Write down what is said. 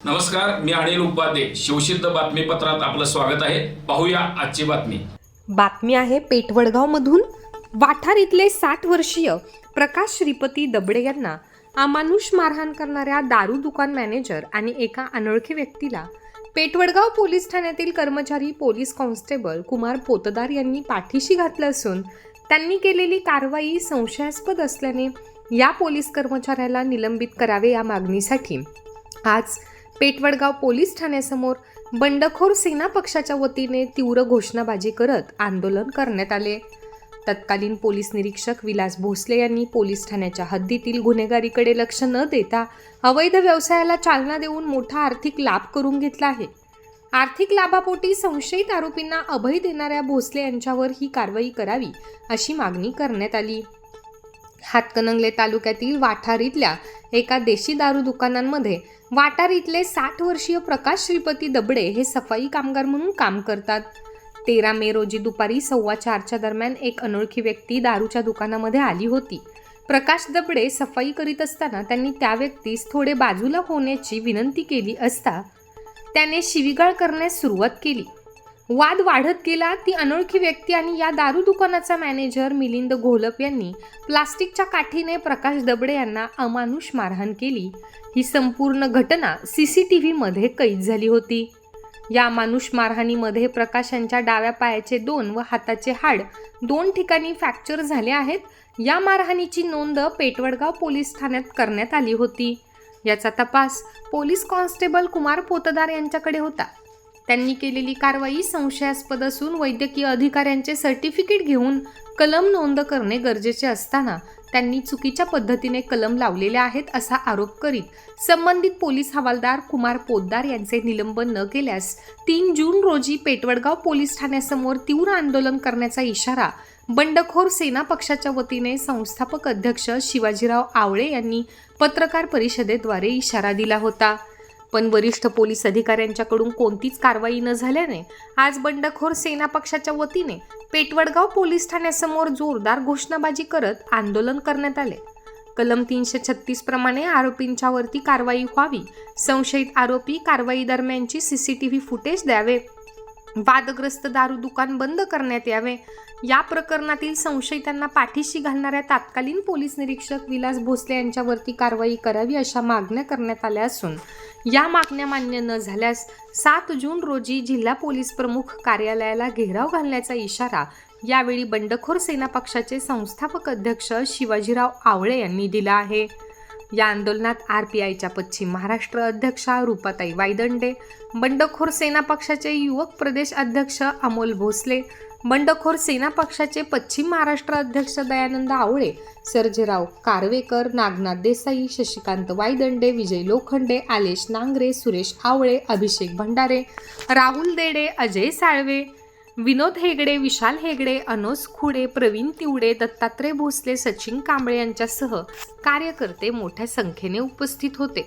नमस्कार मी अनिल उपाध्ये. शिवसिद्ध बातमीपत्रात आपलं स्वागत आहे. पाहूया आजची बातमी. बातमी आहे पेठवडगावमधून वाठार इथले साठ वर्षीय प्रकाश श्रीपती दबडे यांना अमानुष मारहाण करणाऱ्या दारू दुकान मॅनेजर आणि एका अनोळखी व्यक्तीला पेटवडगाव पोलीस ठाण्यातील कर्मचारी पोलीस कॉन्स्टेबल कुमार पोतदार यांनी पाठीशी घातलं असून त्यांनी केलेली कारवाई संशयास्पद असल्याने या पोलीस कर्मचाऱ्याला निलंबित करावे या मागणीसाठी. आज पेटवडगाव पोलीस ठाण्यासमोर बंडखोर सेना पक्षाच्या वतीने तीव्र घोषणाबाजी करत आंदोलन करण्यात आले. तत्कालीन पोलीस निरीक्षक विलास भोसले यांनी पोलीस ठाण्याच्या हद्दीतील गुन्हेगारीकडे लक्ष न देता अवैध व्यवसायाला चालना देऊन मोठा आर्थिक लाभ करून घेतला आहे. आर्थिक लाभापोटी संशयित आरोपींना अभय देणाऱ्या भोसले यांच्यावर ही कारवाई करावी अशी मागणी करण्यात आली. हातकणंगले तालुक्यातील वाठार इथल्या एका देशी दारू दुकानांमध्ये वाटार इथले साठ वर्षीय प्रकाश श्रीपती दबडे हे सफाई कामगार म्हणून काम करतात. तेरा मे रोजी दुपारी सव्वा चारच्या दरम्यान एक अनोळखी व्यक्ती दारूच्या दुकानामध्ये आली होती. प्रकाश दबडे सफाई करीत असताना त्यांनी त्या व्यक्तीस थोडे बाजूला होण्याची विनंती केली असता त्याने शिवीगाळ करण्यास सुरुवात केली. वाद वाढत गेला ती अनोळखी व्यक्ती आणि या दारू दुकानाचा मॅनेजर मिलिंद घोलप यांनी प्लास्टिकच्या काठीने प्रकाश दबडे यांना अमानुष मारहाण केली. ही संपूर्ण घटना सी सी टी व्हीमध्ये कैद झाली होती. या मानुष मारहाणीमध्ये प्रकाश यांच्या डाव्या पायाचे दोन व हाताचे हाड दोन ठिकाणी फ्रॅक्चर झाले आहेत. या मारहाणीची नोंद पेटवडगाव पोलीस ठाण्यात करण्यात आली होती. याचा तपास पोलीस कॉन्स्टेबल कुमार पोतदार यांच्याकडे होता. त्यांनी केलेली कारवाई संशयास्पद असून वैद्यकीय अधिकाऱ्यांचे सर्टिफिकेट घेऊन कलम नोंद करणे गरजेचे असताना त्यांनी चुकीच्या पद्धतीने कलम लावलेले आहेत असा आरोप करीत संबंधित पोलीस हवालदार कुमार पोद्दार यांचे निलंबन न केल्यास तीन जून रोजी पेटवडगाव पोलीस ठाण्यासमोर तीव्र आंदोलन करण्याचा इशारा बंडखोर सेना पक्षाच्या वतीने संस्थापक अध्यक्ष शिवाजीराव आवळे यांनी पत्रकार परिषदेद्वारे इशारा दिला होता. पण वरिष्ठ पोलीस अधिकाऱ्यांच्याकडून कोणतीच कारवाई न झाल्याने आज बंडखोर सेना पक्षाच्या वतीने पेटवडगाव पोलीस ठाण्यासमोर जोरदार घोषणाबाजी करत आंदोलन करण्यात आले. कलम तीनशे छत्तीस प्रमाणे आरोपींच्यावरती कारवाई व्हावी संशयित आरोपी कारवाई दरम्यानची सीसीटीव्ही फुटेज द्यावे. वादग्रस्त दारू दुकान बंद करण्यात यावे. या प्रकरणातील संशयितांना पाठीशी घालणाऱ्या तत्कालीन पोलीस निरीक्षक विलास भोसले यांच्यावरती कारवाई करावी अशा मागण्या करण्यात आल्या असून या मागण्या मान्य न झाल्यास सात जून रोजी जिल्हा पोलीस प्रमुख कार्यालयाला घेराव घालण्याचा इशारा यावेळी बंडखोर सेना पक्षाचे संस्थापक अध्यक्ष शिवाजीराव आवळे यांनी दिला आहे. या आंदोलनात आर पी आयच्या पश्चिम महाराष्ट्र अध्यक्षा रूपाताई वायदंडे बंडखोर सेना पक्षाचे युवक प्रदेश अध्यक्ष अमोल भोसले बंडखोर सेना पक्षाचे पश्चिम महाराष्ट्र अध्यक्ष दयानंद आवळे सर्जेराव कारवेकर नागनाथ देसाई शशिकांत वायदंडे विजय लोखंडे आलेश नांगरे सुरेश आवळे अभिषेक भंडारे राहुल देडे अजय साळवे विनोद हेगडे विशाल हेगडे अनोस खुडे प्रवीण तिवडे दत्तात्रय भोसले सचिन कांबळे यांच्यासह कार्यकर्ते मोठ्या संख्येने उपस्थित होते.